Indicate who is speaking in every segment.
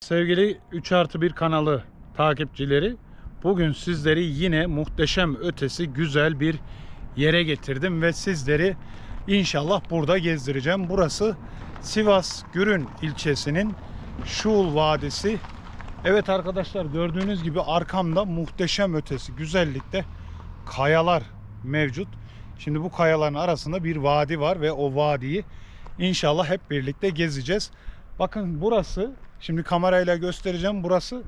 Speaker 1: Sevgili 3 artı 1 kanalı takipçileri bugün sizleri yine muhteşem ötesi güzel bir yere getirdim ve sizleri inşallah burada gezdireceğim. Burası Sivas Gürün ilçesinin Şuul Vadisi. Evet arkadaşlar gördüğünüz gibi arkamda muhteşem ötesi güzellikte kayalar mevcut. Şimdi bu kayaların arasında bir vadi var ve o vadiyi inşallah hep birlikte gezeceğiz. Bakın burası şimdi kamerayla göstereceğim. Burası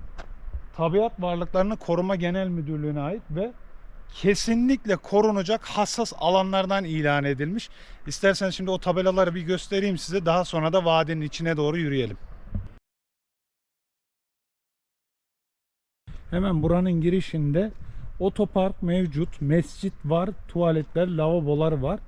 Speaker 1: Tabiat Varlıklarını Koruma Genel Müdürlüğü'ne ait ve kesinlikle korunacak hassas alanlardan ilan edilmiş. İstersen şimdi o tabelaları bir göstereyim size. Daha sonra da vadinin içine doğru yürüyelim. Hemen buranın girişinde otopark mevcut, mescit var, tuvaletler, lavabolar var.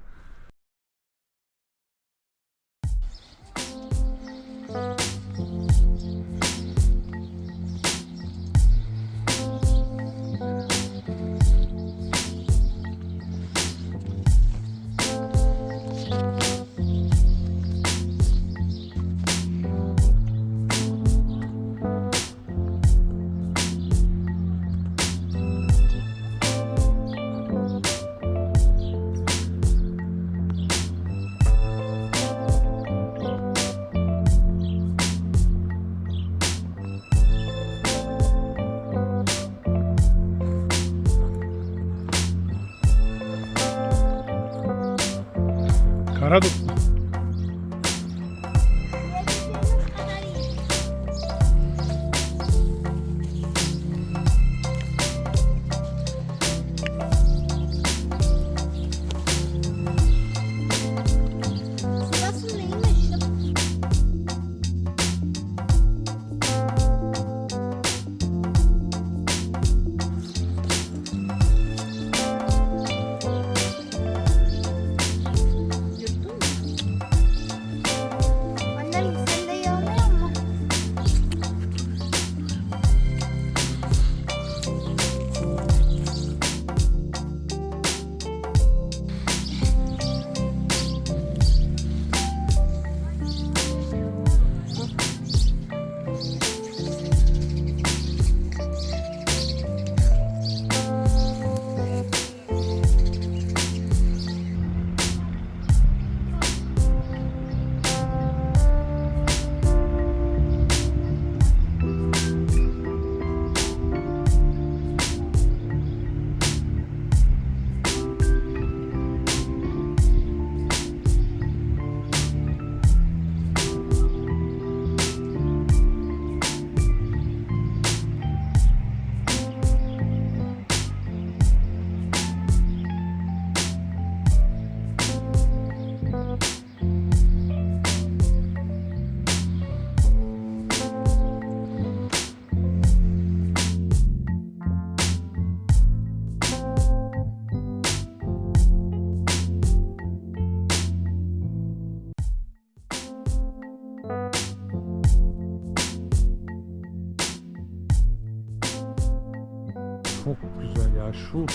Speaker 1: Şu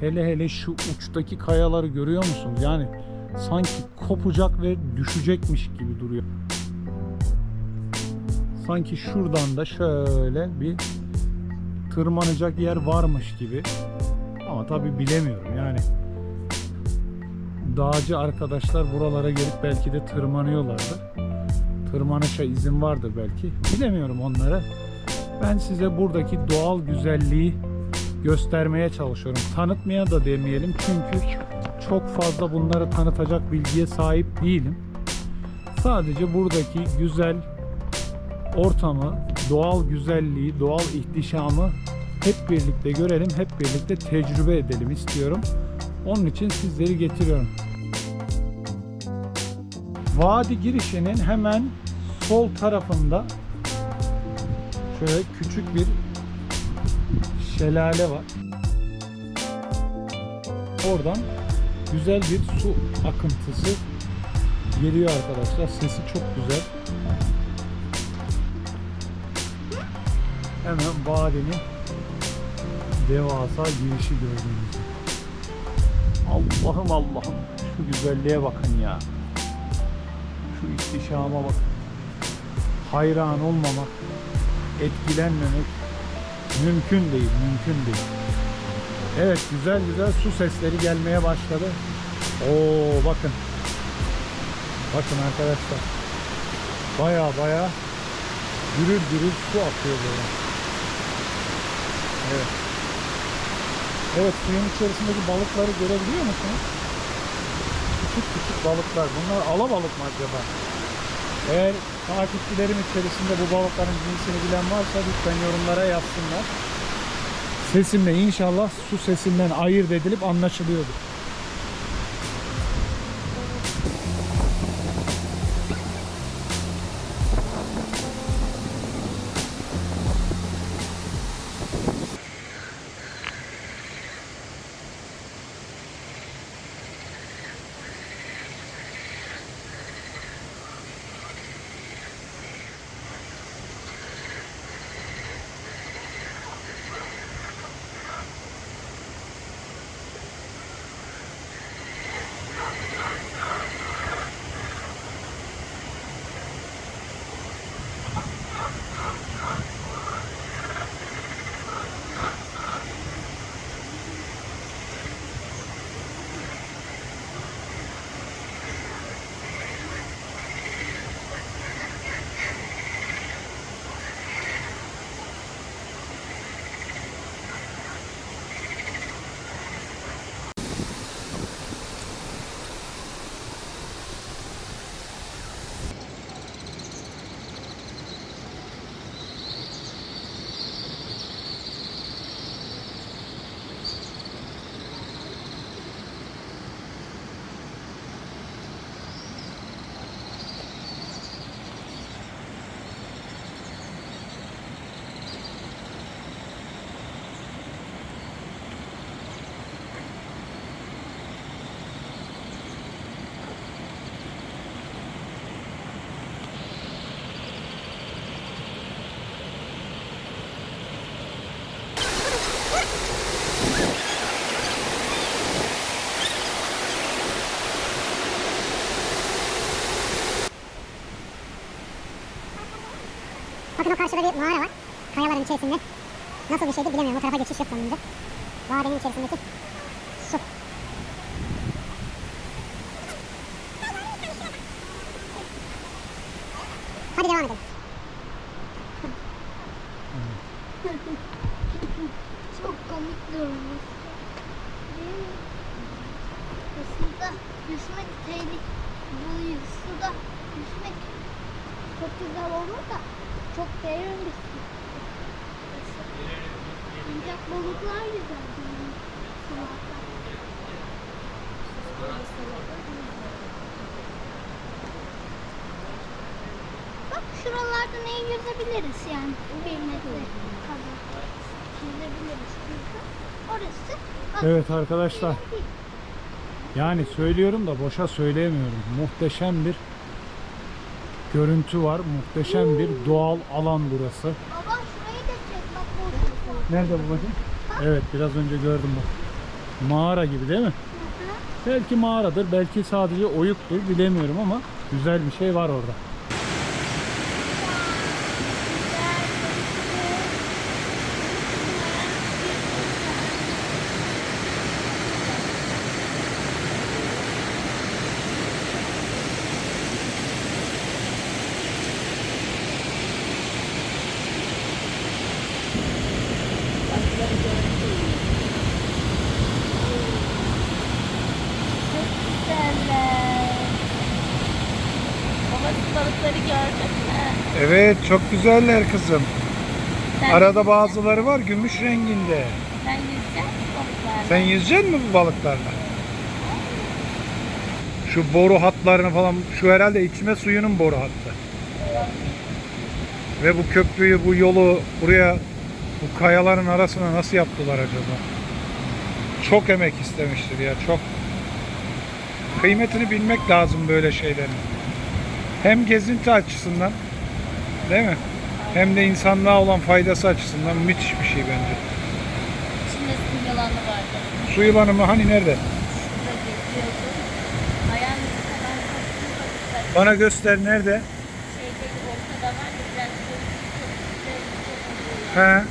Speaker 1: hele hele şu uçtaki kayaları görüyor musun? Yani sanki kopacak ve düşecekmiş gibi duruyor. Sanki şuradan da şöyle bir tırmanacak yer varmış gibi. Ama tabi bilemiyorum yani. Dağcı arkadaşlar buralara gelip belki de tırmanıyorlardır. Tırmanışa izin vardır belki. Bilemiyorum onları. Ben size buradaki doğal güzelliği göstermeye çalışıyorum. Tanıtmaya da demeyelim çünkü çok fazla bunları tanıtacak bilgiye sahip değilim. Sadece buradaki güzel ortamı, doğal güzelliği, doğal ihtişamı hep birlikte görelim, hep birlikte tecrübe edelim istiyorum. Onun için sizleri getiriyorum. Vadi girişinin hemen sol tarafında şöyle küçük bir şelale var. Oradan güzel bir su akıntısı geliyor arkadaşlar. Sesi çok güzel. Hemen vadinin devasa girişi gördüğünüz. Allah'ım Allah'ım şu güzelliğe bakın ya. Şu ihtişama bak. Hayran olmamak etkilenmemek mümkün değil, mümkün değil. Evet, güzel güzel su sesleri gelmeye başladı. Oo bakın. Bakın arkadaşlar. Baya baya gürül gürül su akıyor böyle. Evet. Evet suyun içerisindeki balıkları görebiliyor musunuz? Küçük küçük balıklar. Bunlar alabalık mı acaba? Eğer takipçilerim içerisinde bu balıkların cinsini bilen varsa lütfen yorumlara yazsınlar. Sesimle inşallah su sesinden ayırt edilip anlaşılıyordur.
Speaker 2: Karşıda bir mağara var. Kayaların içerisinde. Nasıl bir şeydi bilemiyorum. O tarafa geçiş yok sanırım. Vadenin içerisindeki su. Hadi devam edelim.
Speaker 3: Çok komik durmuş. Aslında düşmek tehlikeli. Bu suda düşmek çok güzel olur da çok derin bir su. Ancak balıklar güzel. değil, sularda. Bak şuralarda neyi yüzebiliriz yani bir metre kadar yüzebiliriz orası
Speaker 1: Evet arkadaşlar. Yani söylüyorum da boşa söyleyemiyorum. Muhteşem bir görüntü var. Muhteşem bir doğal alan burası.
Speaker 3: Baba şurayı da çek bak burada.
Speaker 1: Nerede babacığım? Evet biraz önce gördüm bak. Mağara gibi değil mi? Belki mağaradır, belki sadece oyuktur bilemiyorum ama güzel bir şey var orada.
Speaker 3: Güzeller.
Speaker 4: Babası balıkları gördün mü?
Speaker 1: Evet çok güzeller kızım.
Speaker 4: Sen,
Speaker 1: Arada bazıları var gümüş renginde.
Speaker 4: sen yüzecek misin balıklarla?
Speaker 1: Sen yüzecek mi bu balıklarla? Şu boru hatlarını falan, şu herhalde içme suyunun boru hattı. Ve bu köprüyü, bu yolu buraya, bu kayaların arasına nasıl yaptılar acaba? Çok emek istemiştir ya, çok. Kıymetini bilmek lazım böyle şeylerin. Hem gezinti açısından, değil mi? Hem de insanlığa olan faydası açısından müthiş bir şey bence.
Speaker 4: İçinde su yılanı vardı.
Speaker 1: Su yılanı mı? Hani nerede?
Speaker 4: Şurada geziyordu. Ayağın kadar balıklar.
Speaker 1: Bana göster nerede?
Speaker 4: Şeyde ortada var ya biraz böyle çok güzel bir şey
Speaker 1: He.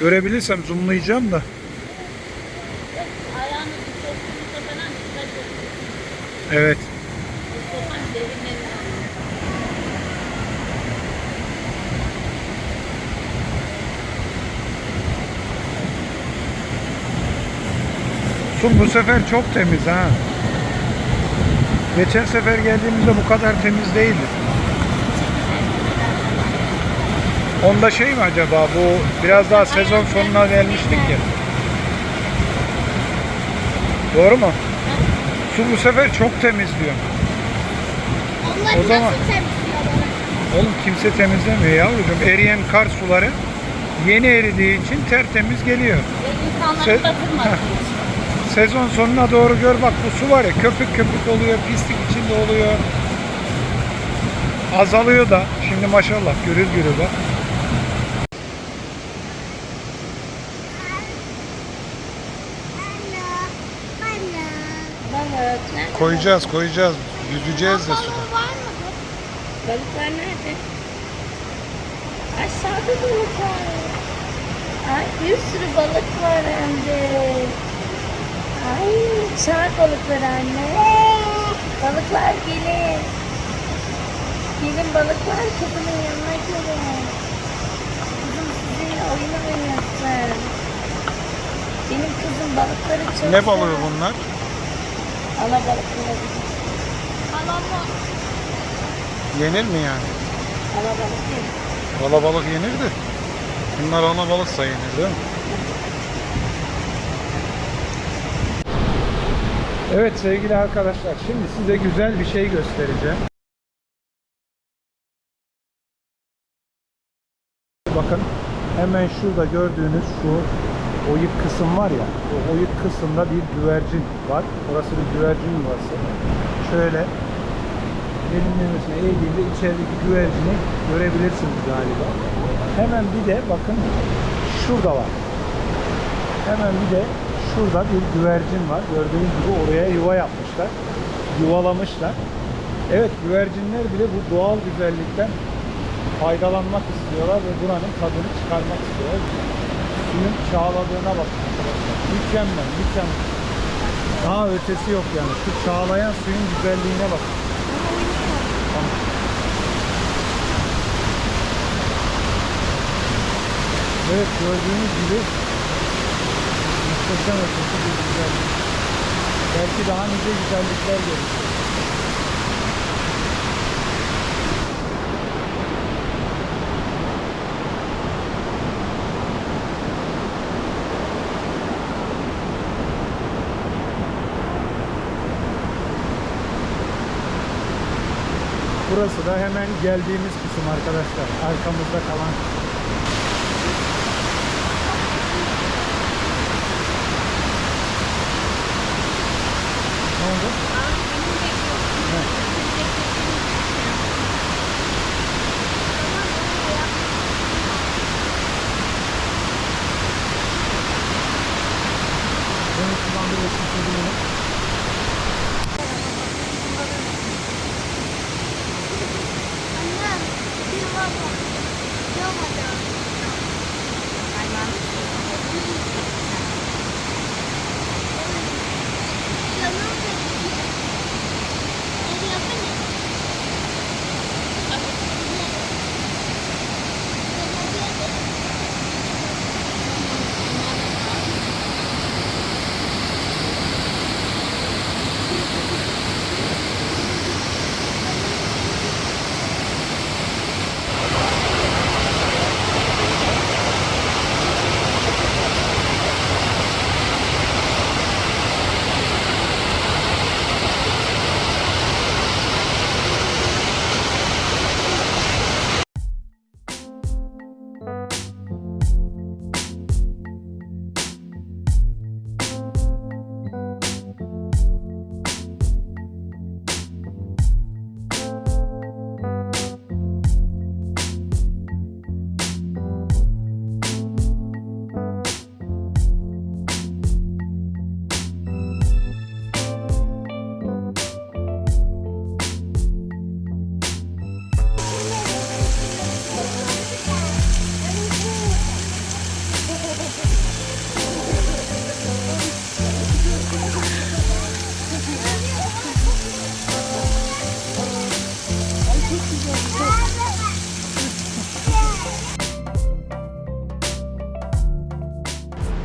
Speaker 1: Görebilirsem zoomlayacağım da.
Speaker 4: Ayağınızı soktuğunuzda falan dikkat edin.
Speaker 1: Evet. Su bu sefer çok temiz ha. Geçen sefer geldiğimizde bu kadar temiz değildi. Onda şey mi acaba bu biraz daha sezon sonuna gelmiştik ya. Doğru mu? Su bu sefer çok temiz diyor.
Speaker 3: Onlar
Speaker 1: O zaman-? Oğlum kimse temizlemiyor yavrucuğum. Eriyen kar suları yeni eridiği için tertemiz geliyor.
Speaker 4: Ve insanları
Speaker 1: Se-
Speaker 4: batırmadığı için.
Speaker 1: Sezon sonuna doğru gör bak bu su var ya köpük köpük oluyor, pislik içinde oluyor. Azalıyor da. Şimdi maşallah gürül gürül bak. Koyacağız koyacağız. Yüzeceğiz de suda.
Speaker 4: Balıklar nerede? Aşağıda balık var. Ay bir sürü balık var hem de. Ay çağır balıkları anne. Balıklar gelin. Gelin balıklar kızımın yanına gelin. Kızım sizinle oyun oynasın. Benim kızım balıkları çok
Speaker 1: Ne balığı bunlar?
Speaker 4: Alabalık olabilir.
Speaker 3: Alama.
Speaker 1: Yenir mi yani?
Speaker 4: Alabalık değil.
Speaker 1: Alabalık yenir de. Bunlar alabalıksa yenir değil mi? Evet sevgili arkadaşlar şimdi size güzel bir şey göstereceğim. Bakın hemen şurada gördüğünüz şu oyuk kısım var ya o oyuk kısımda bir güvercin var. Orası bir güvercin yuvası. Şöyle üstüne eğdiğinde içerideki güvercini görebilirsiniz galiba. Hemen bir de bakın şurada var. Hemen bir de şurada bir güvercin var. Gördüğünüz gibi oraya yuva yapmışlar. Yuvalamışlar. Evet güvercinler bile bu doğal güzellikten faydalanmak istiyorlar ve buranın tadını çıkarmak istiyorlar. Suyun çağladığına bakın. Mükemmel, mükemmel. Daha ötesi yok yani. Şu çağlayan suyun güzelliğine bakın. Evet gördüğünüz gibi muhteşem ötesi bir güzellik. Belki daha nice güzellikler göreceğiz. Burası da hemen geldiğimiz kısım arkadaşlar. Arkamızda kalan kısım.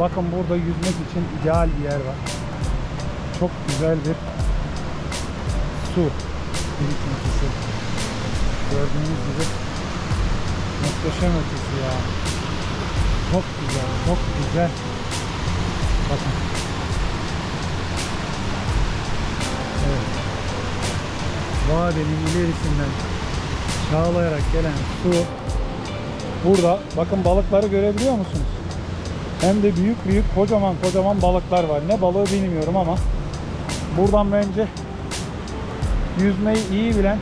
Speaker 1: Bakın burada yüzmek için ideal bir yer var. Çok güzel bir su birikintisi. Gördüğünüz gibi muhteşem ötesi ya. Çok güzel, çok güzel. Bakın. Evet. Vadenin ilerisinden çağlayarak gelen su burada. Bakın balıkları görebiliyor musunuz? Hem de büyük büyük kocaman kocaman balıklar var. Ne balığı bilmiyorum ama buradan bence yüzmeyi iyi bilen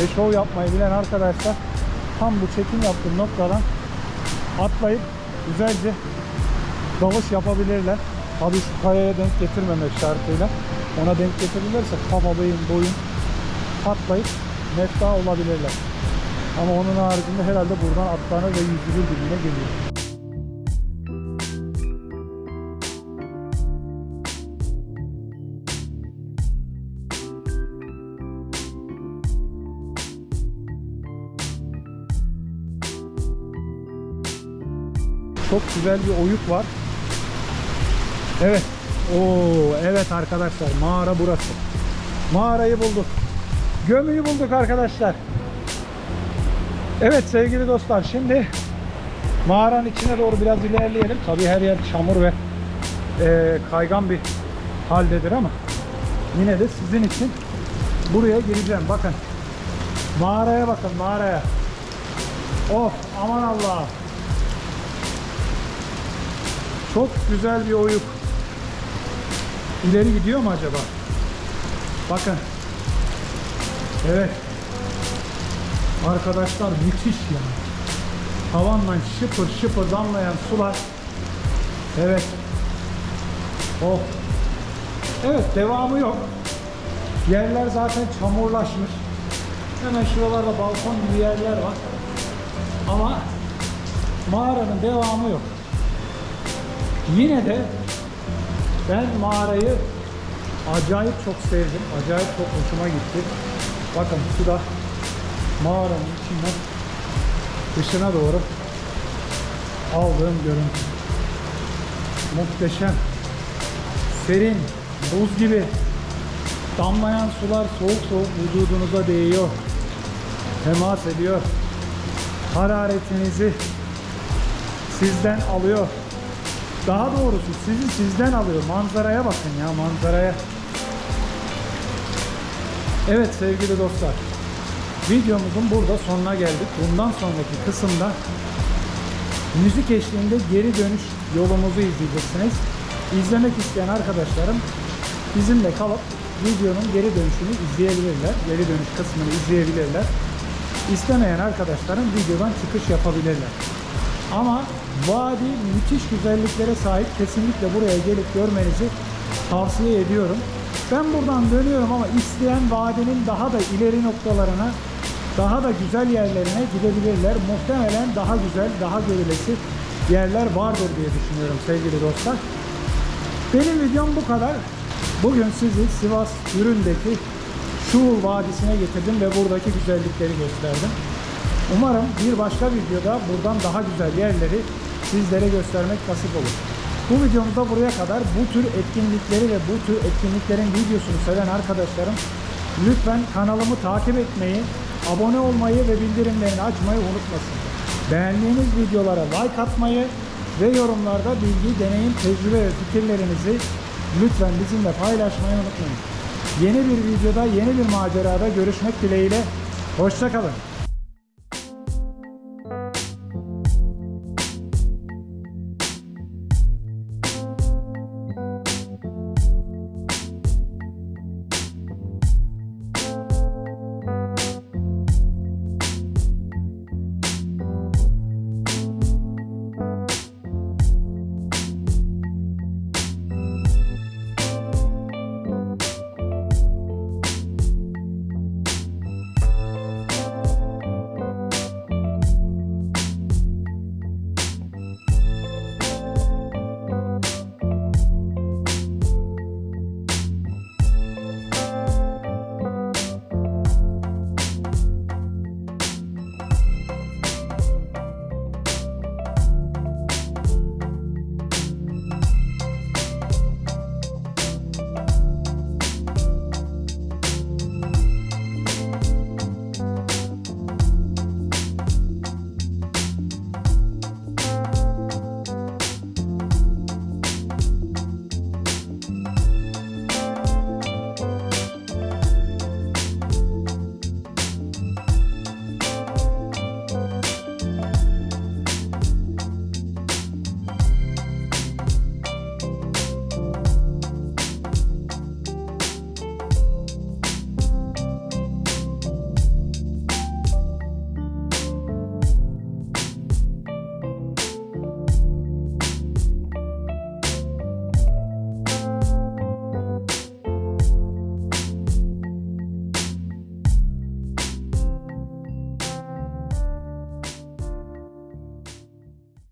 Speaker 1: ve şov yapmayı bilen arkadaşlar tam bu çekim yaptığım noktadan atlayıp güzelce dalış yapabilirler. Tabii şu kayaya denk getirmemek şartıyla. Ona denk getirirlerse kafa, beyin, boyun patlayıp mefta olabilirler. Ama onun haricinde herhalde buradan atlanır ve yüzülür dibine geliyor. Çok güzel bir oyuk var. Evet. Oo, evet arkadaşlar mağara burası. Mağarayı bulduk. Gömüyü bulduk arkadaşlar. Evet sevgili dostlar şimdi mağaranın içine doğru biraz ilerleyelim. Tabii her yer çamur ve e, kaygan bir haldedir ama yine de sizin için buraya gireceğim. Bakın mağaraya bakın mağaraya. Of aman Allah. Çok güzel bir oyuk. İleri gidiyor mu acaba? Bakın. Evet. Arkadaşlar müthiş ya. Tavandan şıpır şıpır damlayan sular. Evet. Oh. Evet devamı yok. Yerler zaten çamurlaşmış. Hemen şuralarda balkon gibi yerler var. Ama mağaranın devamı yok. Yine de ben mağarayı acayip çok sevdim. Acayip çok hoşuma gitti. Bakın şu da mağaranın içinden dışına doğru aldığım görüntü. Muhteşem. Serin, buz gibi. Damlayan sular soğuk soğuk vücudunuza değiyor. Temas ediyor. Hararetinizi sizden alıyor. Daha doğrusu sizi sizden alıyor. Manzaraya bakın ya manzaraya. Evet sevgili dostlar. Videomuzun burada sonuna geldik. Bundan sonraki kısımda müzik eşliğinde geri dönüş yolumuzu izleyeceksiniz. İzlemek isteyen arkadaşlarım bizimle kalıp videonun geri dönüşünü izleyebilirler. Geri dönüş kısmını izleyebilirler. İstemeyen arkadaşlarım videodan çıkış yapabilirler. Ama vadi müthiş güzelliklere sahip. Kesinlikle buraya gelip görmenizi tavsiye ediyorum. Ben buradan dönüyorum ama isteyen vadinin daha da ileri noktalarına, daha da güzel yerlerine gidebilirler. Muhtemelen daha güzel, daha görülesi yerler vardır diye düşünüyorum sevgili dostlar. Benim videom bu kadar. Bugün sizi Sivas Ürün'deki Şuhul Vadisi'ne getirdim ve buradaki güzellikleri gösterdim. Umarım bir başka videoda buradan daha güzel yerleri sizlere göstermek nasip olur. Bu videomuzda buraya kadar bu tür etkinlikleri ve bu tür etkinliklerin videosunu seven arkadaşlarım lütfen kanalımı takip etmeyi, abone olmayı ve bildirimlerini açmayı unutmasın. Beğendiğiniz videolara like atmayı ve yorumlarda bilgi, deneyim, tecrübe ve fikirlerinizi lütfen bizimle paylaşmayı unutmayın. Yeni bir videoda, yeni bir macerada görüşmek dileğiyle. Hoşçakalın.